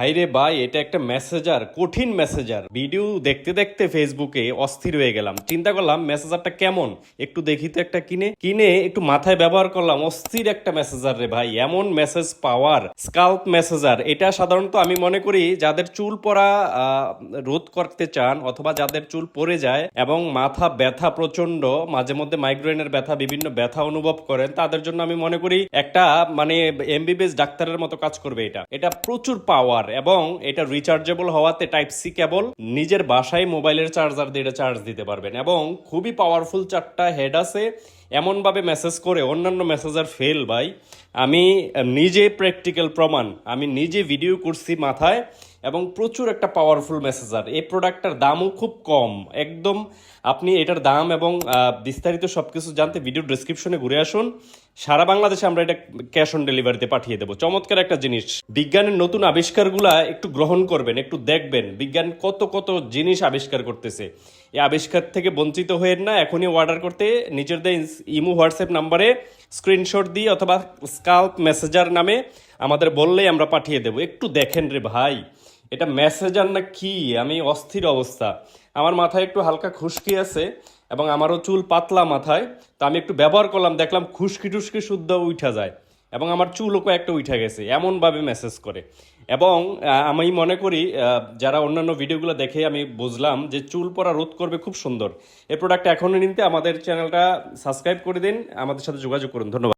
হাইরে ভাই, এটা একটা মেসেজার কঠিন মেসেজার ভিডিও দেখতে দেখতে ফেসবুকে অস্থির হয়ে গেলাম। চিন্তা করলাম মেসেজারটা কেমন? একটু দেখি তো একটা কিনে। কিনে একটু মাথায় ব্যবহার করলাম, অস্থির একটা মেসেজার রে ভাই। এমন মেসেজ পাওয়ার স্কাল্প মেসেজার এটা সাধারণত আমি মনে করি, যাদের চুল পরা রোধ করতে চান অথবা যাদের চুল পড়ে যায় এবং মাথা ব্যথা প্রচণ্ড মাঝে মধ্যে মাইগ্রেনের ব্যথা, বিভিন্ন ব্যথা অনুভব করেন, তাদের জন্য আমি মনে করি একটা মানে এমবিবিএস ডাক্তারের মতো কাজ করবে এটা। এটা প্রচুর পাওয়ার এবং এটা রিচার্জেবল হওয়াতে টাইপ সি কেবল নিজের বাসায় মোবাইলের চার্জার দিয়ে চার্জ দিতে পারবেন এবং খুবই পাওয়ারফুল চারটা হেড আছে। এমনভাবে মেসেজ করে অন্যান্য মেসেজার ফেল ভাই। আমি নিজে প্র্যাকটিক্যাল প্রমাণ, আমি নিজে ভিডিও করছি মাথায় এবং প্রচুর একটা পাওয়ারফুল মেসেজার এই প্রোডাক্টটার দামও খুব কম। একদম আপনি এটার দাম এবং বিস্তারিত সবকিছু জানতে ভিডিও ডেসক্রিপশনে ঘুরে আসুন। সারা বাংলাদেশে আমরা এটা ক্যাশ অন ডেলিভারিতে পাঠিয়ে দেবো। চমৎকার একটা জিনিস। বিজ্ঞানের নতুন আবিষ্কারগুলা একটু গ্রহণ করবেন, একটু দেখবেন। বিজ্ঞান কত কত জিনিস আবিষ্কার করতেছে। এই আবিষ্কার থেকে বঞ্চিত হয়ে না, এখনই অর্ডার করতে নিজের নিজেদের ইমো, হোয়াটসঅ্যাপ নাম্বারে স্ক্রিনশট দিয়ে অথবা স্কাল্প মেসেজার নামে আমাদের বললেই আমরা পাঠিয়ে দেবো। একটু দেখেন রে ভাই, এটা মেসেজার না কি? আমি অস্থির অবস্থা। আমার মাথায় একটু হালকা খুশকি আছে। এবং আমারও চুল পাতলা মাথায়, তো আমি একটু ব্যবহার করলাম, দেখলাম খুশকি টুসকি শুদ্ধ উঠা যায় এবং আমার চুলও কয়েকটা উঠে গেছে, এমনভাবে মেসেজ করে। এবং আমি মনে করি যারা অন্যান্য ভিডিওগুলো দেখে আমি বুঝলাম যে চুল পরা রোধ করবে খুব সুন্দর। এই প্রোডাক্ট এখনই নিতে আমাদের চ্যানেলটা সাবস্ক্রাইব করে দিন, আমাদের সাথে যোগাযোগ করুন, ধন্যবাদ।